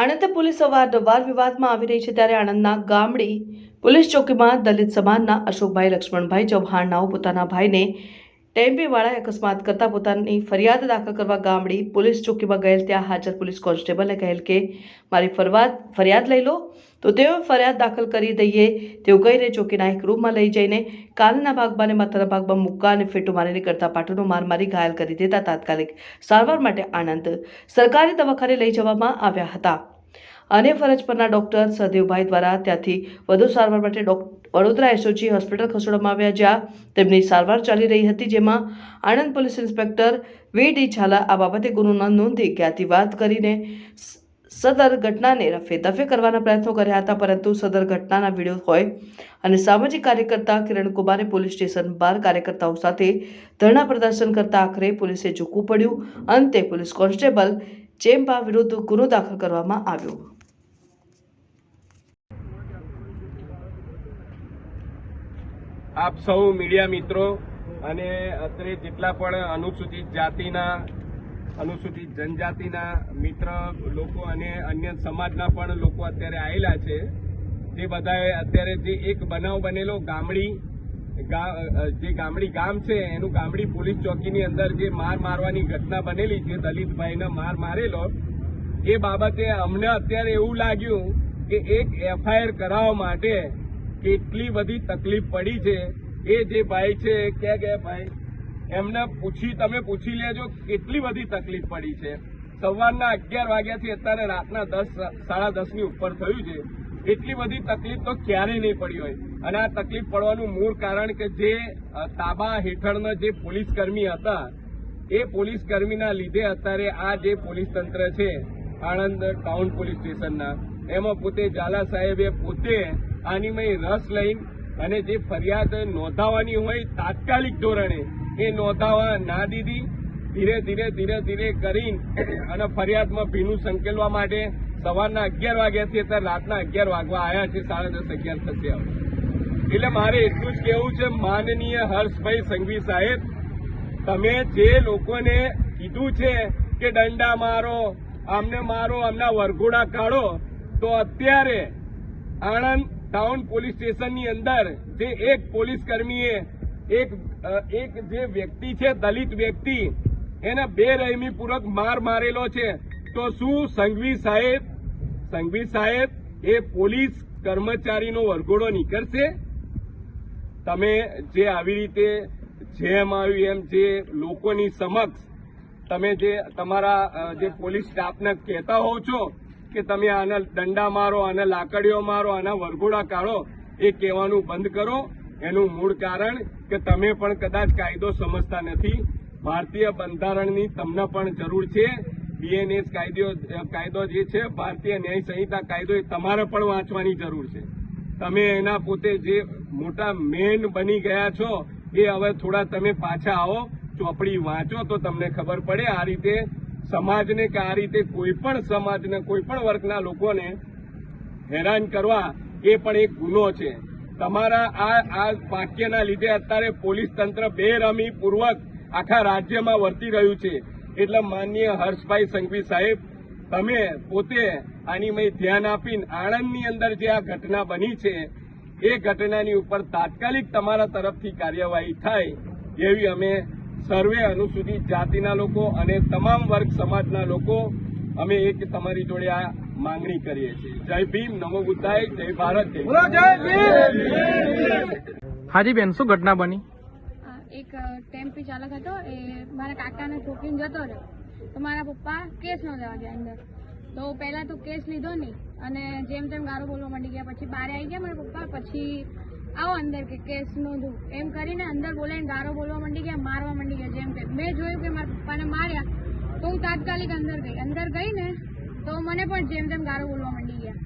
Anand police અવારનવાર વિવાદમાં આવી રહી છે ત્યારે આણંદના ગામડી પોલીસ ચોકીમાં દલિત સમાજના અશોકભાઈ લક્ષ્મણભાઈ ચૌહાણનાઓ પોતાના ભાઈને ટેમ્પીવાળાએ અકસ્માત કરતા પોતાની ફરિયાદ દાખલ કરવા ગામડી પોલીસ ચોકીમાં ગયેલ ત્યાં હાજર પોલીસ કોન્સ્ટેબલે કહેલ કે, મારી ફરવાદ, ફરિયાદ લઈ લો. તો તેઓ ફરિયાદ દાખલ કરી દઈએ તેઓ કહીને ચોકીના એક રૂમમાં લઈ જઈને કાનના ભાગમાં અને માથાના ભાગમાં મુક્કા અને ફેટો મારીને કરતા પાટોનો માર મારી ઘાયલ કરી દેતા તાત્કાલિક સારવાર માટે આણંદ સરકારી દવાખાને લઈ જવામાં આવ્યા હતા. અને ફરજ પરના ડોક્ટર સહદેવભાઈ દ્વારા ત્યાંથી વધુ સારવાર માટે ડોક વડોદરા એસઓજી હોસ્પિટલ ખસેડવામાં આવ્યા જ્યાં તેમની સારવાર ચાલી રહી હતી, જેમાં Anand police inspector V D Zala આ બાબતે ગુનો નોંધી જ્ઞાતિવાદ કરીને સદર ઘટનાને રફે દફે કરવાના પ્રયત્નો કર્યા હતા, પરંતુ સદર ઘટનાના વીડિયો હોય અને સામાજિક કાર્યકર્તા કિરણ કુમારે પોલીસ સ્ટેશન બહાર કાર્યકર્તાઓ સાથે ધરણા પ્રદર્શન કરતા આખરે પોલીસે ઝૂકવું પડ્યું. અંતે પોલીસ કોન્સ્ટેબલ ચેમ્બા વિરુદ્ધ ગુનો દાખલ કરવામાં આવ્યો. આપ સૌ મીડિયા મિત્રો અને અત્રે જેટલા પણ અનુસૂચિત જાતિના, અનુસૂચિત જનજાતિના મિત્ર લોકો અને અન્ય સમાજના પણ લોકો અત્યારે આવેલા છે, જે બધાએ અત્યારે જે એક બનાવ બનેલો ગામડી જે ગામડી ગામ છે, એનું ગામડી પોલીસ ચોકીની અંદર જે માર મારવાની ઘટના બનેલી જે દલિતભાઈને માર મારેલો, એ બાબતે અમને અત્યારે એવું લાગ્યું કે એક એફઆઈઆર કરાવવા માટે કેટલી બધી તકલીફ પડી છે, એ જે ભાઈ છે, ક્યાં ગયા ભાઈ? એમને પૂછી, તમે પૂછી લેજો કેટલી બધી તકલીફ પડી છે. સવારના અગિયાર વાગ્યાથી અત્યારે રાતના દસ, સાડા દસની ઉપર થયું છે. એટલી બધી તકલીફ તો ક્યારેય નહીં પડી હોય. અને આ તકલીફ પડવાનું મૂળ કારણ કે જે તાબા હેઠળના જે પોલીસ કર્મી હતા, એ પોલીસકર્મીના લીધે અત્યારે આ જે પોલીસ તંત્ર છે, આણંદ ટાઉન પોલીસ સ્ટેશનના, એમાં પોતે ઝાલા સાહેબે પોતે આનીમય રસ લઈને અને જે ફરિયાદ નોંધાવવાની હોય તાત્કાલિક ધોરણે એ નોંધાવા ના દીધી. ધીરે ધીરે ધીરે ધીરે કરીને અને ફરિયાદમાં ભીનું સંકેલવા માટે સવારના અગિયાર વાગ્યાથી અત્યારે રાતના અગિયાર વાગવા આવ્યા છે, સાડા દસ અગિયાર થશે એટલે મારે એટલું જ કહેવું છે, માનનીય હર્ષભાઈ સંઘવી સાહેબ, તમે જે લોકોને કીધું છે કે દંડા મારો, આમને મારો, આમના વરઘોડા કાઢો, તો અત્યારે આણંદ ટાઉન પોલીસ સ્ટેશનની અંદર જે એક પોલીસ કર્મીએ, એક એક જે વ્યક્તિ છે, દલિત વ્યક્તિ, એને બે પૂર્વક માર મારેલો છે. તો શું સંઘવી સાહેબ સંઘવી સાહેબ એ પોલીસ કર્મચારીનો વરઘોડો નીકળશે? તમે જે આવી રીતે જેમ આવ્યું એમ જે લોકોની સમક્ષ તમે જે તમારા જે પોલીસ સ્ટાફને કહેતા હોવ છો કે તમે આના દંડા મારો, આના લાકડીઓ મારો, આના વરઘોડા કાઢો, એ કહેવાનું બંધ કરો. એનું મૂળ કારણ કે તમે પણ કદાચ કાયદો સમજતા નથી. ભારતીય બંધારણની તમને પણ જરૂર છે. બીએનએસ કાયદો કાયદો જે છે, ભારતીય ન્યાય સંહિતા કાયદો એ તમારે પણ વાંચવાની જરૂર છે. તમે એના પોતે જે મોટા મેન બની ગયા છો, એ હવે થોડા તમે પાછા આવો, ચોપડી વાંચો તો તમને ખબર પડે. આ રીતે સમાજને કે આ રીતે કોઈ પણ સમાજના, કોઈ પણ વર્ગના લોકોને હેરાન કરવા એ પણ એક ગુનો છે. તમારા આ આ વાક્યના લીધે અત્યારે પોલીસ તંત્ર બેરમી પૂર્વક આખા રાજ્યમાં વર્તી રહ્યું છે. એટલે માનનીય હર્ષભાઈ સંઘવી સાહેબ, તમે પોતે આનીમય ધ્યાન આપીને આણંદની અંદર જે આ ઘટના બની છે, એ ઘટનાની ઉપર તાત્કાલિક તમારા તરફથી કાર્યવાહી થાય એવી અમે સર્વે અનુસૂચિત જાતિના લોકો અને તમામ વર્ગ સમાજના લોકો અમે એક તમારી જોડે આ માંગણી કરીએ છીએ. જય ભીમ નમો બુદ્ધાય જય ભારત હાજી બેન શું ઘટના બની? એક ટેમ્પી ચાલક હતો એ મારા કાકાને ઠોકીને જતો રહ્યો. તો મારા પપ્પા કેસ નોંધાવા ગયા અંદર. તો પહેલા તો કેસ લીધો નહીં અને જેમ તેમ ગારો બોલવા માંડી ગયા પછી બારે આવી ગયા મારા પપ્પા પછી આવો અંદર કે કેસ નોંધું. એમ કરીને અંદર બોલાવીને ગારો બોલવા માંડી ગયા, મારવા માંડી ગયા, જેમ કે મેં જોયું કે મારા પપ્પાને માર્યા, તો હું તાત્કાલિક અંદર ગઈ. અંદર ગઈ ને તો મને પણ જેમ તેમ ગારો બોલવા માંડી ગયા.